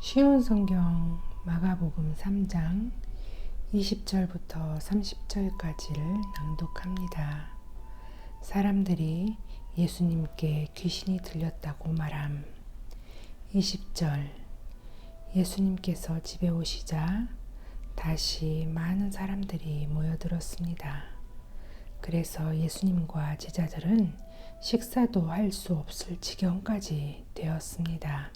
쉬운 성경 마가복음 3장 20절부터 30절까지를 낭독합니다. 사람들이 예수님께 귀신이 들렸다고 말함. 20절 예수님께서 집에 오시자 다시 많은 사람들이 모여들었습니다. 그래서 예수님과 제자들은 식사도 할 수 없을 지경까지 되었습니다.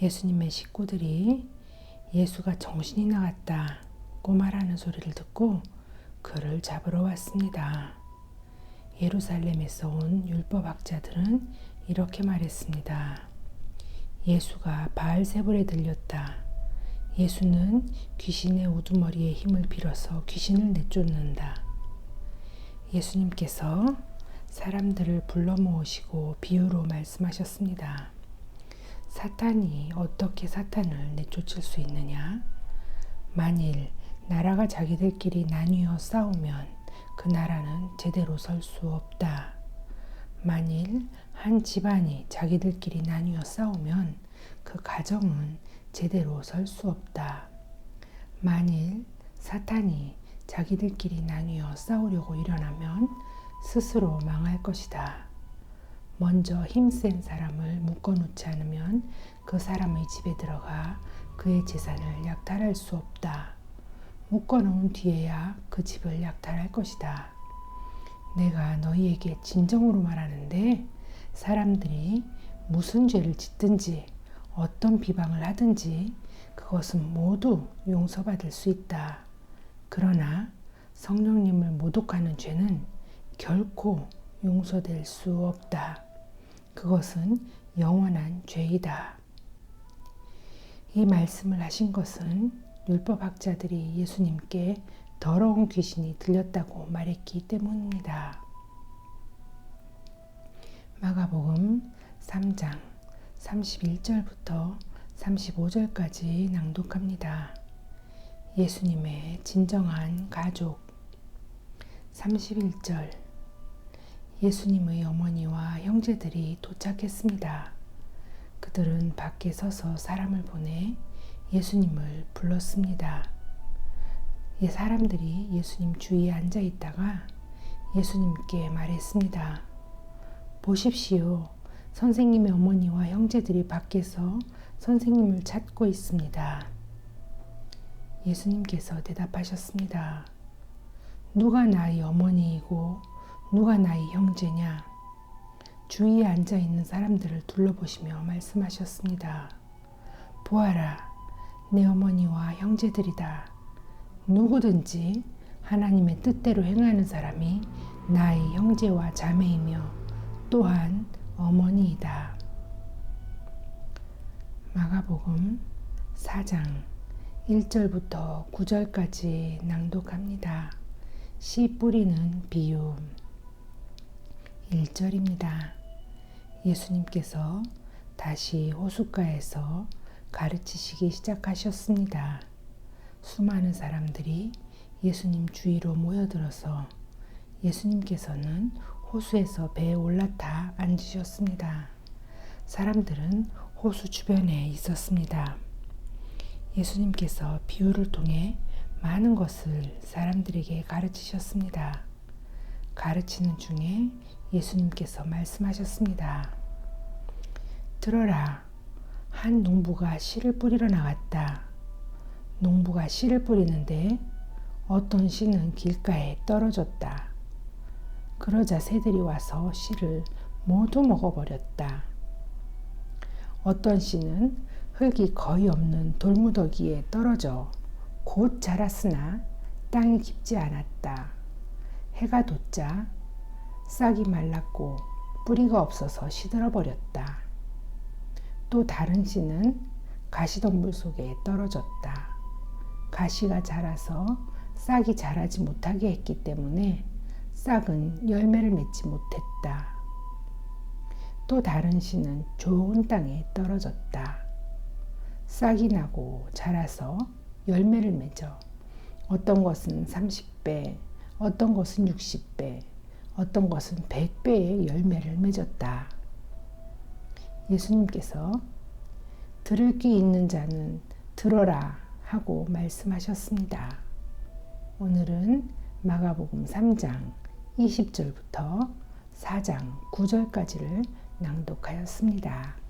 예수님의 식구들이 예수가 정신이 나갔다고 말하는 소리를 듣고 그를 잡으러 왔습니다. 예루살렘에서 온 율법학자들은 이렇게 말했습니다. 예수가 바알세불에 들렸다. 예수는 귀신의 우두머리에 힘을 빌어서 귀신을 내쫓는다. 예수님께서 사람들을 불러 모으시고 비유로 말씀하셨습니다. 사탄이 어떻게 사탄을 내쫓을 수 있느냐? 만일 나라가 자기들끼리 나뉘어 싸우면 그 나라는 제대로 설 수 없다. 만일 한 집안이 자기들끼리 나뉘어 싸우면 그 가정은 제대로 설 수 없다. 만일 사탄이 자기들끼리 나뉘어 싸우려고 일어나면 스스로 망할 것이다. 먼저 힘센 사람을 묶어놓지 않으면 그 사람의 집에 들어가 그의 재산을 약탈할 수 없다. 묶어놓은 뒤에야 그 집을 약탈할 것이다. 내가 너희에게 진정으로 말하는데 사람들이 무슨 죄를 짓든지 어떤 비방을 하든지 그것은 모두 용서받을 수 있다. 그러나 성령님을 모독하는 죄는 결코 용서될 수 없다. 그것은 영원한 죄이다. 이 말씀을 하신 것은 율법학자들이 예수님께 더러운 귀신이 들렸다고 말했기 때문입니다. 마가복음 3장 31절부터 35절까지 낭독합니다. 예수님의 진정한 가족 31절 예수님의 어머니와 형제들이 도착했습니다. 그들은 밖에 서서 사람을 보내 예수님을 불렀습니다. 예, 사람들이 예수님 주위에 앉아 있다가 예수님께 말했습니다. 보십시오. 선생님의 어머니와 형제들이 밖에서 선생님을 찾고 있습니다. 예수님께서 대답하셨습니다. 누가 나의 어머니이고 누가 나의 형제냐? 주위에 앉아 있는 사람들을 둘러보시며 말씀하셨습니다. 보아라, 내 어머니와 형제들이다. 누구든지 하나님의 뜻대로 행하는 사람이 나의 형제와 자매이며 또한 어머니이다. 마가복음 4장 1절부터 9절까지 낭독합니다. 씨 뿌리는 비유 1절입니다. 예수님께서 다시 호숫가에서 가르치시기 시작하셨습니다. 수많은 사람들이 예수님 주위로 모여들어서 예수님께서는 호수에서 배에 올라타 앉으셨습니다. 사람들은 호수 주변에 있었습니다. 예수님께서 비유를 통해 많은 것을 사람들에게 가르치셨습니다. 가르치는 중에 예수님께서 말씀하셨습니다. 들어라. 한 농부가 씨를 뿌리러 나갔다. 농부가 씨를 뿌리는데 어떤 씨는 길가에 떨어졌다. 그러자 새들이 와서 씨를 모두 먹어버렸다. 어떤 씨는 흙이 거의 없는 돌무더기에 떨어져 곧 자랐으나 땅이 깊지 않았다. 해가 돋자 싹이 말랐고 뿌리가 없어서 시들어 버렸다. 또 다른 씨는 가시덤불 속에 떨어졌다. 가시가 자라서 싹이 자라지 못하게 했기 때문에 싹은 열매를 맺지 못했다. 또 다른 씨는 좋은 땅에 떨어졌다. 싹이 나고 자라서 열매를 맺어 어떤 것은 30배, 어떤 것은 60배, 어떤 것은 100배의 열매를 맺었다. 예수님께서 들을 귀 있는 자는 들어라 하고 말씀하셨습니다. 오늘은 마가복음 3장 20절부터 4장 9절까지를 낭독하였습니다.